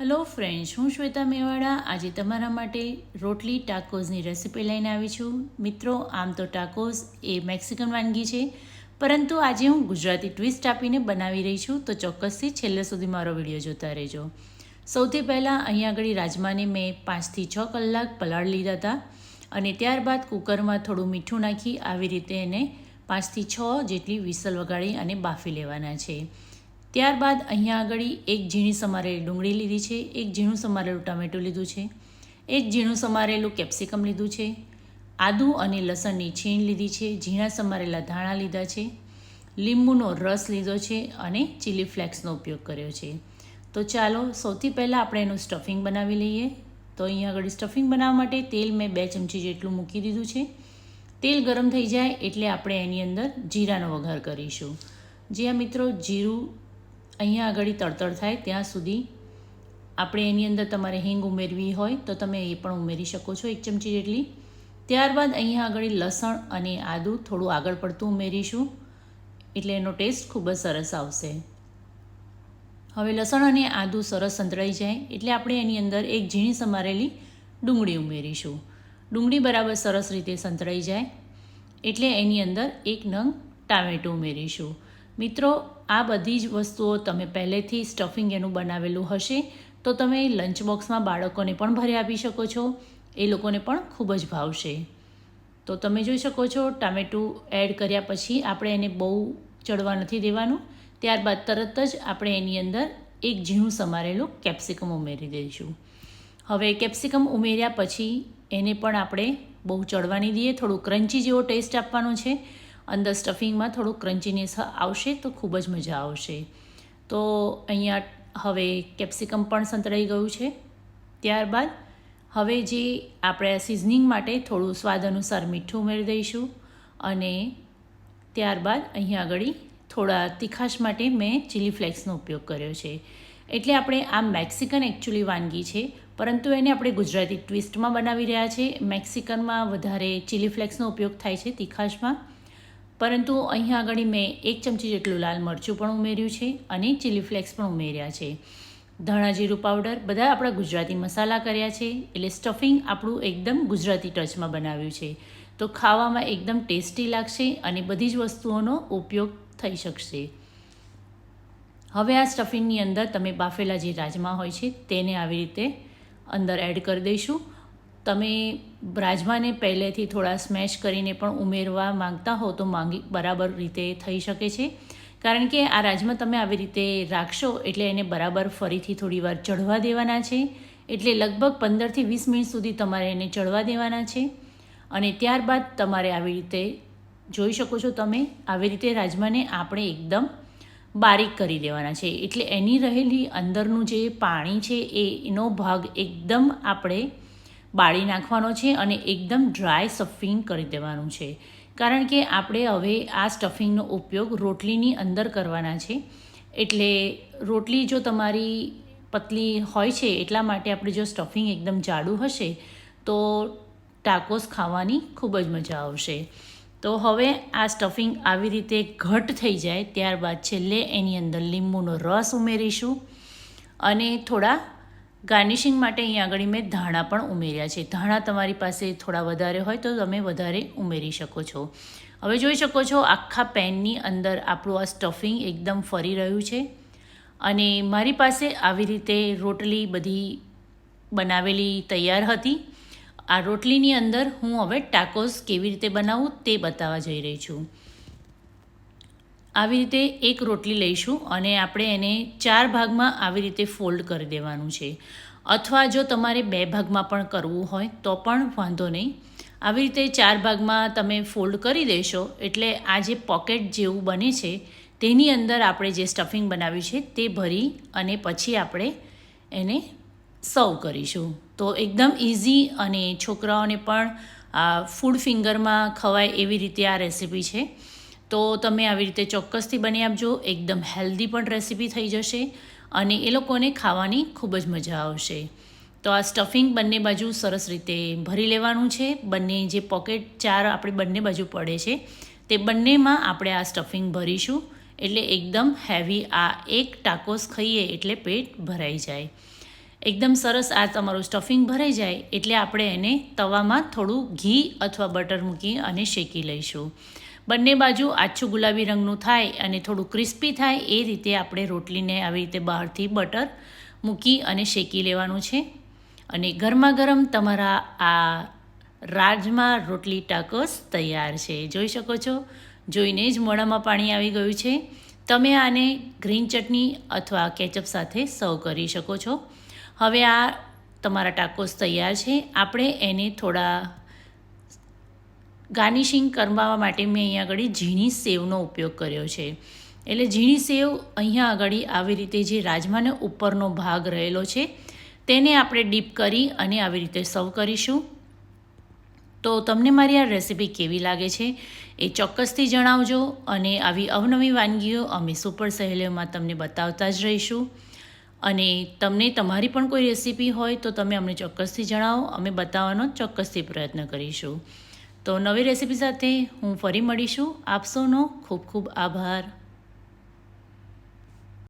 Hello friends હું શ્વેતા મેવાડા. આજે તમારા માટે રોટલી ટાકોઝની રેસીપી લઈને આવી છું. મિત્રો, આમ તો ટાકોઝ એ મેક્સિકન વાનગી છે, પરંતુ આજે હું ગુજરાતી ટ્વિસ્ટ આપીને બનાવી રહી છું, તો ચોક્કસથી છેલ્લે સુધી મારો વીડિયો જોતા રહેજો. સૌથી પહેલાં અહીંયા આગળ રાજમાને મેં પાંચથી છ કલાક પલાળ લીધા હતા અને ત્યારબાદ કુકરમાં થોડું મીઠું નાખી આવી રીતે એને પાંચથી છ જેટલી વિસલ વગાડી અને બાફી લેવાના છે. ત્યારબાદ અહીંયા આગળ એક ઝીણી સમારેલી ડુંગળી લીધી છે, એક ઝીણું સમારેલું ટામેટું લીધું છે, એક ઝીણું સમારેલું કેપ્સિકમ લીધું છે, આદુ અને લસણની છીણ લીધી છે, ઝીણા સમારેલા ધાણા લીધા છે, લીંબુનો રસ લીધો છે અને ચીલી ફ્લેક્સનો ઉપયોગ કર્યો છે. તો ચાલો સૌથી પહેલાં આપણે એનું સ્ટફિંગ બનાવી લઈએ. તો અહીંયા આગળ સ્ટફિંગ બનાવવા માટે તેલ મેં બે ચમચી જેટલું મૂકી દીધું છે. તેલ ગરમ થઈ જાય એટલે આપણે એની અંદર જીરાનો વઘાર કરીશું. જ્યાં મિત્રો, જીરું અહીંયા આગળ તળતળ થાય ત્યાં સુધી આપણે એની અંદર તમારે હિંગ ઉમેરવી હોય તો તમે એ પણ ઉમેરી શકો છો એક ચમચી જેટલી. ત્યારબાદ અહીંયા આગળ લસણ અને આદું થોડું આગળ પડતું ઉમેરીશું. એટલે એનો ટેસ્ટ ખૂબ જ સરસ આવશે. હવે લસણ અને આદું સરસ સંતળાઈ જાય એટલે આપણે એની અંદર એક ઝીણી સમારેલી ડુંગળી ઉમેરીશું. ડુંગળી બરાબર સરસ રીતે સંતળાઈ જાય એટલે એની અંદર એક નંગ ટામેટું ઉમેરીશું. મિત્રો, આ બધી જ વસ્તુઓ તમે પહેલેથી સ્ટફિંગ એનું બનાવેલું હશે, તો તમે લંચ બોક્સમાં બાળકોને પણ ભરી આપી શકો છો. એ લોકોને પણ ખૂબ જ ભાવશે. તો તમે જોઈ શકો છો, ટામેટું એડ કર્યા પછી આપણે એને બહુ ચડવા નથી દેવાનું. ત્યારબાદ તરત જ આપણે એની અંદર એક ઝીણું સમારેલું કેપ્સિકમ ઉમેરી દઈશું. હવે કેપ્સિકમ ઉમેર્યા પછી એને પણ આપણે બહુ ચડવાની દઈએ, થોડું ક્રન્ચી જેવો ટેસ્ટ આપવાનો છે. અંદર સ્ટફિંગમાં થોડું ક્રન્ચીનેસ આવશે તો ખૂબ જ મજા આવશે. તો અહીંયા હવે કેપ્સિકમ પણ સંતળાઈ ગયું છે. ત્યારબાદ હવે જે આપણે સિઝનિંગ માટે થોડું સ્વાદ અનુસાર મીઠું ઉમેરી દઈશું અને ત્યારબાદ અહીંયા આગળ થોડા તીખાશ માટે મેં ચીલી ફ્લેક્સનો ઉપયોગ કર્યો છે. એટલે આપણે આ મેક્સિકન એકચ્યુઅલી વાનગી છે, પરંતુ એને આપણે ગુજરાતી ટ્વિસ્ટમાં બનાવી રહ્યા છે. મેક્સિકનમાં વધારે ચીલી ફ્લેક્સનો ઉપયોગ થાય છે તીખાશમાં. પરંતુ અહીંયા આગળ મેં એક ચમચી જેટલું લાલ મરચું પણ ઉમેર્યું છે અને ચીલી ફ્લેક્સ પણ ઉમેર્યા છે. ધાણા જીરું પાવડર બધા આપણા ગુજરાતી મસાલા કર્યા છે એટલે સ્ટફિંગ આપણું એકદમ ગુજરાતી ટચમાં બનાવ્યું છે. તો ખાવામાં એકદમ ટેસ્ટી લાગશે અને બધી જ વસ્તુઓનો ઉપયોગ થઈ શકશે. હવે આ સ્ટફિંગની અંદર તમે બાફેલા જે રાજમા હોય છે તેને આવી રીતે અંદર એડ કરી દઈશું. તમે રાજમાને પહેલેથી થોડા સ્મેશ કરીને પણ ઉમેરવા માંગતા હો તો માંગી, બરાબર રીતે થઈ શકે છે. કારણ કે આ રાજમા તમે આવી રીતે રાખશો એટલે એને બરાબર ફરીથી થોડી વાર ચઢવા દેવાના છે. એટલે લગભગ પંદરથી વીસ મિનિટ સુધી તમારે એને ચડવા દેવાના છે. અને ત્યારબાદ તમારે આવી રીતે, જોઈ શકો છો તમે, આવી રીતે રાજમાને આપણે એકદમ બારીક કરી દેવાના છે. એટલે એની રહેલી અંદરનું જે પાણી છે એ એનો ભાગ એકદમ આપણે બાળી નાખવાનો છે અને એકદમ ડ્રાય સ્ટફિંગ કરી દેવાનું છે. કારણ કે આપણે હવે આ સ્ટફિંગનો ઉપયોગ રોટલીની અંદર કરવાના છે. એટલે રોટલી જો તમારી પતલી હોય છે એટલા માટે આપણે જો સ્ટફિંગ એકદમ જાડું હશે તો ટાકોસ ખાવાની ખૂબ જ મજા આવશે. તો હવે આ સ્ટફિંગ આવી રીતે ઘટ થઈ જાય ત્યારબાદ છેલ્લે એની અંદર લીંબુનો રસ ઉમેરીશું અને થોડા ગાર્નિશિંગ માટે અહીંયા આગળ મેં ધાણા પણ ઉમેર્યા છે. ધાણા તમારી પાસે થોડા વધારે હોય તો તમે વધારે ઉમેરી શકો છો. હવે જોઈ શકો છો આખા પેનની અંદર આપણું આ સ્ટફિંગ એકદમ ફરી રહ્યું છે. અને મારી પાસે આવી રીતે રોટલી બધી બનાવેલી તૈયાર હતી. આ રોટલીની અંદર હું હવે ટાકોસ કેવી રીતે બનાવું તે બતાવવા જઈ રહી છું. આવી રીતે એક રોટલી લઈશું અને આપણે એને ચાર ભાગમાં આવી રીતે ફોલ્ડ કરી દેવાનું છે. અથવા જો તમારે બે ભાગમાં પણ કરવું હોય તો પણ વાંધો નહીં. આવી રીતે ચાર ભાગમાં તમે ફોલ્ડ કરી દેશો એટલે આ જે પોકેટ જેવું બને છે, તેની અંદર આપણે જે સ્ટફિંગ બનાવ્યું છે તે ભરી અને પછી આપણે એને સર્વ કરીશું. તો એકદમ ઇઝી અને છોકરાઓને પણ ફૂડ ફિંગરમાં ખવાય એવી રીતે આ રેસીપી છે. તો તમે આવી રીતે ચોક્કસથી બની આપજો. એકદમ હેલ્ધી પણ રેસીપી થઈ જશે અને એ લોકોને ખાવાની ખૂબ જ મજા આવશે. તો આ સ્ટફિંગ બંને બાજુ સરસ રીતે ભરી લેવાનું છે. બંને જે પોકેટ ચાર આપણે બંને બાજુ પડે છે, તે બંનેમાં આપણે આ સ્ટફિંગ ભરીશું. એટલે એકદમ હેવી આ એક ટાકોસ ખાઈએ એટલે પેટ ભરાઈ જાય. એકદમ સરસ આ તમારું સ્ટફિંગ ભરાઈ જાય એટલે આપણે એને તવામાં થોડું ઘી અથવા બટર મૂકી અને શેકી લઈશું. બંને બાજુ આછું ગુલાબી રંગનું થાય અને થોડું ક્રિસ્પી થાય એ રીતે આપણે રોટલીને આવી રીતે બહારથી બટર મૂકી અને શેકી લેવાનું છે. અને ગરમા ગરમ તમારા આ રાજમા રોટલી ટાકોસ તૈયાર છે. જોઈ શકો છો? જોઈને જ મોઢામાં પાણી આવી ગયું છે. તમે આને ગ્રીન ચટણી અથવા કેચઅપ સાથે સર્વ કરી શકો છો. હવે આ તમારા ટાકોસ તૈયાર છે. આપણે એને થોડા ગાર્નિશિંગ કરવા માટે મેં અહીંયા આગળ ઝીણી સેવનો ઉપયોગ કર્યો છે. એટલે ઝીણી સેવ અહીંયા આગળ આવી રીતે જે રાજમાનો ઉપરનો ભાગ રહેલો છે, તેને આપણે ડીપ કરી અને આવી રીતે સર્વ કરીશું. તો તમને મારી આ રેસીપી કેવી લાગે છે એ ચોક્કસથી જણાવજો અને આવી અવનવી વાનગીઓ અમે સુપર સહેલીઓમાં તમને બતાવતા જ રહીશું. અને તમને તમારી પણ કોઈ રેસીપી હોય તો તમે અમને ચોક્કસથી જણાવો, અમે બતાવવાનો ચોક્કસથી પ્રયત્ન કરીશું. તો નવી રેસીપી સાથે હું ફરી મળીશું. આપ સૌનો ખૂબ ખૂબ આભાર.